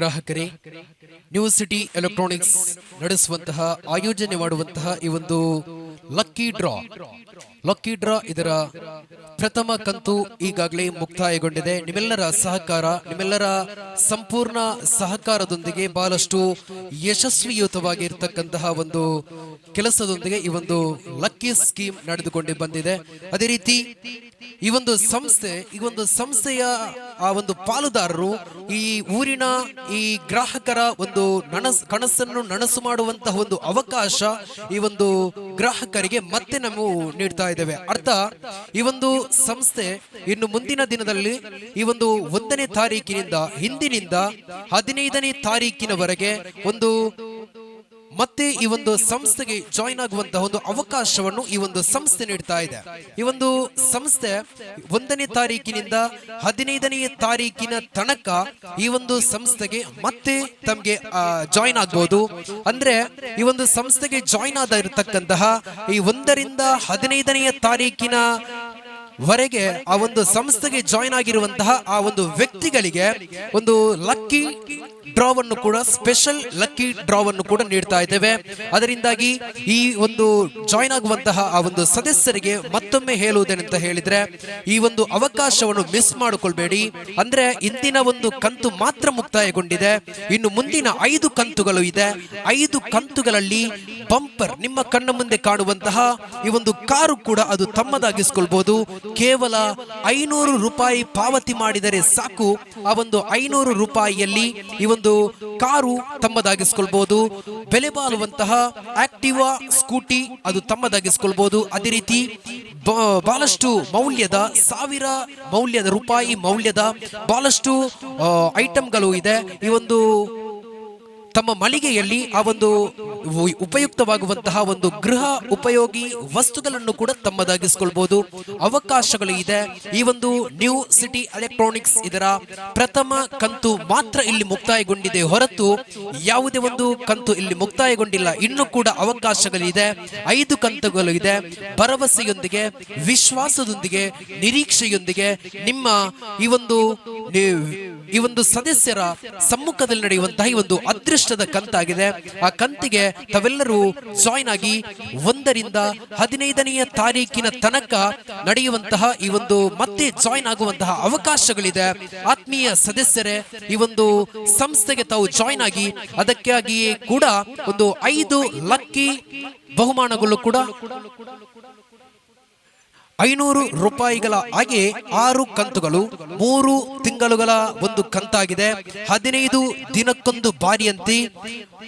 ಗ್ರಾಹಕರೇ new city electronics ನಡೆಸುವಂತಹ, ಆಯೋಜನೆ ಮಾಡುವಂತಹ ಈ ಒಂದು ಲಕ್ಕಿ ಡ್ರಾ ಲಕ್ಕಿ ಡ್ರಾ ಇದರ ಪ್ರಥಮ ಕಂತು ಈಗಾಗಲೇ ಮುಕ್ತಾಯಗೊಂಡಿದೆ. ನಿಮ್ಮೆಲ್ಲರ ಸಹಕಾರ, ನಿಮ್ಮೆಲ್ಲರ ಸಂಪೂರ್ಣ ಸಹಕಾರದೊಂದಿಗೆ ಬಹಳಷ್ಟು ಯಶಸ್ವಿಯುತವಾಗಿರ್ತಕ್ಕಂತಹ ಒಂದು ಕೆಲಸದೊಂದಿಗೆ ಈ ಒಂದು ಲಕ್ಕಿ ಸ್ಕೀಮ್ ನಡೆದುಕೊಂಡು ಬಂದಿದೆ. ಅದೇ ರೀತಿ ಈ ಒಂದು ಸಂಸ್ಥೆ, ಈ ಒಂದು ಸಂಸ್ಥೆಯ ಆ ಒಂದು ಪಾಲುದಾರರು, ಈ ಊರಿನ ಈ ಗ್ರಾಹಕರ ಒಂದು ನನಸ್ ಕನಸನ್ನು ನನಸು ಮಾಡುವಂತಹ ಒಂದು ಅವಕಾಶ ಈ ಒಂದು ಗ್ರಾಹಕರಿಗೆ ಮತ್ತೆ ನಾವು ನೀಡ್ತಾ ಇದ್ದೇವೆ. ಅರ್ಥ, ಈ ಒಂದು ಸಂಸ್ಥೆ ಇನ್ನು ಮುಂದಿನ ದಿನದಲ್ಲಿ ಈ ಒಂದು ಒಂದನೇ ತಾರೀಕಿನಿಂದ, ಹಿಂದಿನಿಂದ ಹದಿನೈದನೇ ತಾರೀಕಿನವರೆಗೆ ಒಂದು ಮತ್ತೆ ಈ ಒಂದು ಸಂಸ್ಥೆಗೆ ಜಾಯಿನ್ ಆಗುವಂತಹ ಒಂದು ಅವಕಾಶವನ್ನು ಈ ಒಂದು ಸಂಸ್ಥೆ ನೀಡ್ತಾ ಇದೆ. ಈ ಒಂದು ಸಂಸ್ಥೆ ಒಂದನೇ ತಾರೀಕಿನಿಂದ ಹದಿನೈದನೇ ತಾರೀಕಿನ ತನಕ ಈ ಒಂದು ಸಂಸ್ಥೆಗೆ ಮತ್ತೆ ತಮಗೆ ಜಾಯಿನ್ ಆಗ್ಬಹುದು ಅಂದ್ರೆ ಈ ಒಂದು ಸಂಸ್ಥೆಗೆ ಜಾಯಿನ್ ಆದ ಇರತಕ್ಕಂತಹ ಈ ಒಂದರಿಂದ ಹದಿನೈದನೆಯ ತಾರೀಕಿನ ವರೆಗೆ ಆ ಒಂದು ಸಂಸ್ಥೆಗೆ ಜಾಯಿನ್ ಆಗಿರುವಂತಹ ಆ ಒಂದು ವ್ಯಕ್ತಿಗಳಿಗೆ ಒಂದು ಲಕ್ಕಿ ಡ್ರಾವನ್ನು ಕೂಡ ಸ್ಪೆಷಲ್ ಲಕ್ಕಿ ಡ್ರಾವನ್ನು ಕೂಡ ನೀಡ್ತಾ ಇದ್ದೇವೆ. ಅದರಿಂದಾಗಿ ಈ ಒಂದು ಜಾಯಿನ್ ಆಗುವಂತಹ ಆ ಒಂದು ಸದಸ್ಯರಿಗೆ ಮತ್ತೊಮ್ಮೆ ಹೇಳುವುದೇನಂತ ಹೇಳಿದ್ರೆ ಈ ಒಂದು ಅವಕಾಶವನ್ನು ಮಿಸ್ ಮಾಡಿಕೊಳ್ಬೇಡಿ. ಅಂದ್ರೆ ಇಂದಿನ ಒಂದು ಕಂತು ಮಾತ್ರ ಮುಕ್ತಾಯಗೊಂಡಿದೆ. ಇನ್ನು ಮುಂದಿನ ಐದು ಕಂತುಗಳು ಇದೆ. ಐದು ಕಂತುಗಳಲ್ಲಿ ಬಂಪರ್ ನಿಮ್ಮ ಕಣ್ಣ ಮುಂದೆ ಕಾಣುವಂತಹ ಈ ಒಂದು ಕಾರು ಕೂಡ ಅದು ತಮ್ಮದಾಗಿಸ್ಕೊಳ್ಬಹುದು ಕೇವಲ ಐನೂರು ರೂಪಾಯಿ ಪಾವತಿ ಮಾಡಿದರೆ ಸಾಕು. ಆ ಒಂದು ಐನೂರು ರೂಪಾಯಿಯಲ್ಲಿ ಈ ಒಂದು ಕಾರು ತಮ್ಮದಾಗಿಸ್ಕೊಳ್ಬಹುದು ಬೆಲೆ ಬಾಳುವಂತಹ ಆಕ್ಟಿವಾ ಸ್ಕೂಟಿ ಅದು ತಮ್ಮದಾಗಿಸ್ಕೊಳ್ಬಹುದು ಅದೇ ರೀತಿ ಬಹಳಷ್ಟು ಮೌಲ್ಯದ, ಸಾವಿರ ಮೌಲ್ಯದ, ರೂಪಾಯಿ ಮೌಲ್ಯದ ಬಹಳಷ್ಟು ಐಟಮ್ಗಳು ಇದೆ. ಈ ಒಂದು ತಮ್ಮ ಮಳಿಗೆಯಲ್ಲಿ ಆ ಒಂದು ಉಪಯುಕ್ತವಾಗುವಂತಹ ಒಂದು ಗೃಹ ಉಪಯೋಗಿ ವಸ್ತುಗಳನ್ನು ಕೂಡ ತಮ್ಮದಾಗಿಸ್ಕೊಳ್ಬಹುದು ಅವಕಾಶಗಳು ಇದೆ. ಈ ಒಂದು ನ್ಯೂ ಸಿಟಿ ಎಲೆಕ್ಟ್ರಾನಿಕ್ಸ್ ಇದರ ಪ್ರಥಮ ಕಂತು ಮಾತ್ರ ಇಲ್ಲಿ ಮುಕ್ತಾಯಗೊಂಡಿದೆ. ಹೊರತು ಯಾವುದೇ ಒಂದು ಕಂತು ಇಲ್ಲಿ ಮುಕ್ತಾಯಗೊಂಡಿಲ್ಲ. ಇನ್ನು ಕೂಡ ಅವಕಾಶಗಳಿದೆ. ಐದು ಕಂತುಗಳು ಇದೆ. ಭರವಸೆಯೊಂದಿಗೆ, ವಿಶ್ವಾಸದೊಂದಿಗೆ, ನಿರೀಕ್ಷೆಯೊಂದಿಗೆ ನಿಮ್ಮ ಈ ಒಂದು ಈ ಒಂದು ಸದಸ್ಯರ ಸಮ್ಮುಖದಲ್ಲಿ ನಡೆಯುವಂತಹ ಈ ಒಂದು ಅದೃಷ್ಟದ ಕಂತಾಗಿದೆ. ಆ ಕಂತಿಗೆ ತಾವೆಲ್ಲರೂ ಜಾಯಿನ್ ಆಗಿ ಒಂದರಿಂದ ಹದಿನೈದನೆಯ ತಾರೀಕಿನ ತನಕ ನಡೆಯುವಂತಹ ಈ ಒಂದು ಮತ್ತೆ ಜಾಯಿನ್ ಆಗುವಂತಹ ಅವಕಾಶಗಳಿದೆ. ಆತ್ಮೀಯ ಸದಸ್ಯರೇ, ಈ ಒಂದು ಸಂಸ್ಥೆಗೆ ತಾವು ಜಾಯಿನ್ ಆಗಿ ಅದಕ್ಕಾಗಿಯೇ ಕೂಡ ಒಂದು ಐದು ಲಕ್ಕಿ ಬಹುಮಾನಗಳು ಕೂಡ ಐನೂರು ರೂಪಾಯಿಗಳ ಹಾಗೆ ಆರು ಕಂತುಗಳು, ಮೂರು ತಿಂಗಳುಗಳ ಒಂದು ಕಂತಾಗಿದೆ. ಹದಿನೈದು ದಿನಕ್ಕೊಂದು ಬಾರಿಯಂತೆ,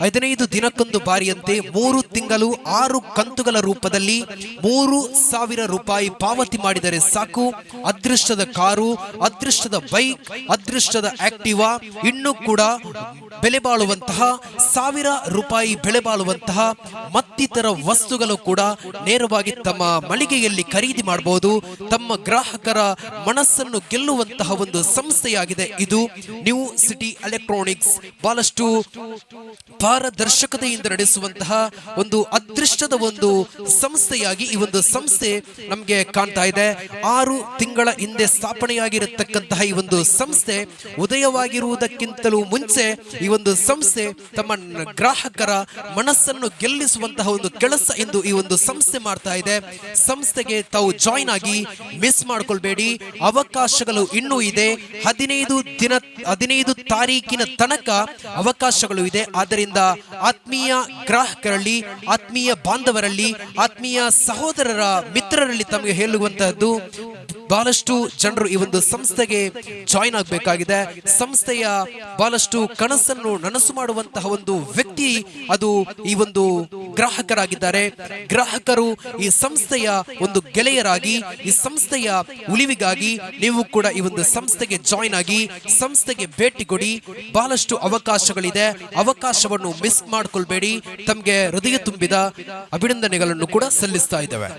ಹದಿನೈದು ದಿನಕ್ಕೊಂದು ಬಾರಿಯಂತೆ ಮೂರು ತಿಂಗಳು ಆರು ಕಂತುಗಳ ರೂಪದಲ್ಲಿ ಮೂರು ಸಾವಿರ ರೂಪಾಯಿ ಪಾವತಿ ಮಾಡಿದರೆ ಸಾಕು. ಅದೃಷ್ಟದ ಕಾರು, ಅದೃಷ್ಟದ ಬೈಕ್, ಅದೃಷ್ಟದ ಆಕ್ಟಿವಾ, ಇನ್ನೂ ಕೂಡ ಬೆಲೆ ಬಾಳುವಂತಹ, ಸಾವಿರ ರೂಪಾಯಿ ಬೆಲೆ ಬಾಳುವಂತಹ ಮತ್ತಿತರ ವಸ್ತುಗಳು ಕೂಡ ನೇರವಾಗಿ ತಮ್ಮ ಮಳಿಗೆಯಲ್ಲಿ ಖರೀದಿ ಮಾಡಬಹುದು. ತಮ್ಮ ಗ್ರಾಹಕರ ಮನಸ್ಸನ್ನು ಗೆಲ್ಲುವಂತಹ ಒಂದು ಸಂಸ್ಥೆಯಾಗಿದೆ. ಇದು ನ್ಯೂ ಸಿಟಿ ಎಲೆಕ್ಟ್ರಾನಿಕ್ಸ್ ಬಹಳಷ್ಟು ಪಾರದರ್ಶಕತೆಯಿಂದ ನಡೆಸುವಂತಹ ಒಂದು ಅದೃಷ್ಟದ ಒಂದು ಸಂಸ್ಥೆಯಾಗಿ ಈ ಒಂದು ಸಂಸ್ಥೆ ನಮಗೆ ಕಾಣ್ತಾ ಇದೆ. ಆರು ತಿಂಗಳ ಹಿಂದೆ ಸ್ಥಾಪನೆಯಾಗಿರತಕ್ಕಂತಹ ಈ ಒಂದು ಸಂಸ್ಥೆ ಉದಯವಾಗಿರುವುದಕ್ಕಿಂತಲೂ ಮುಂಚೆ ಈ ಒಂದು ಸಂಸ್ಥೆ ತಮ್ಮ ಗ್ರಾಹಕರ ಮನಸ್ಸನ್ನು ಗೆಲ್ಲಿಸುವಂತಹ ಒಂದು ಕೆಲಸ ಎಂದು ಈ ಒಂದು ಸಂಸ್ಥೆ ಮಾಡ್ತಾ ಇದೆ. ಸಂಸ್ಥೆಗೆ ತಾವು ಜಾಯಿನ್ ಆಗಿ, ಮಿಸ್ ಮಾಡ್ಕೊಳ್ಬೇಡಿ. ಅವಕಾಶಗಳು ಇನ್ನೂ ಇದೆ. ಹದಿನೈದು ದಿನ, ಹದಿನೈದು ತಾರೀಕಿನ ತನಕ ಅವಕಾಶಗಳು ಇದೆ. ಆದ್ದರಿಂದ ಆತ್ಮೀಯ ಗ್ರಾಹಕರಲ್ಲಿ, ಆತ್ಮೀಯ ಬಾಂಧವರಲ್ಲಿ, ಆತ್ಮೀಯ ಸಹೋದರರ ಮಿತ್ರರಲ್ಲಿ ತಮಗೆ ಹೇಳುವಂತಹದ್ದು ಬಹಳಷ್ಟು ಜನರು ಈ ಒಂದು ಸಂಸ್ಥೆಗೆ ಜಾಯಿನ್ ಆಗಬೇಕಾಗಿದೆ. ಸಂಸ್ಥೆಯ ಬಹಳಷ್ಟು ಕನಸನ್ನು ನನಸು ಮಾಡುವಂತಹ ಒಂದು ವ್ಯಕ್ತಿ ಅದು ಈ ಒಂದು ಗ್ರಾಹಕರಾಗಿದ್ದಾರೆ. ಗ್ರಾಹಕರು ಈ ಸಂಸ್ಥೆಯ ಒಂದು ಗೆಳೆಯರಾಗಿ, ಈ ಸಂಸ್ಥೆಯ ಉಳಿವಿಗಾಗಿ ನೀವು ಕೂಡ ಈ ಒಂದು ಸಂಸ್ಥೆಗೆ ಜಾಯಿನ್ ಆಗಿ, ಸಂಸ್ಥೆಗೆ ಭೇಟಿ ಕೊಡಿ. ಬಹಳಷ್ಟು ಅವಕಾಶಗಳಿದೆ. ಅವಕಾಶವನ್ನು ಮಿಸ್ ಮಾಡ್ಕೊಳ್ಬೇಡಿ. ತಮಗೆ ಹೃದಯ ತುಂಬಿದ ಅಭಿನಂದನೆಗಳನ್ನು ಕೂಡ ಸಲ್ಲಿಸ್ತಾ ಇದ್ದೇವೆ.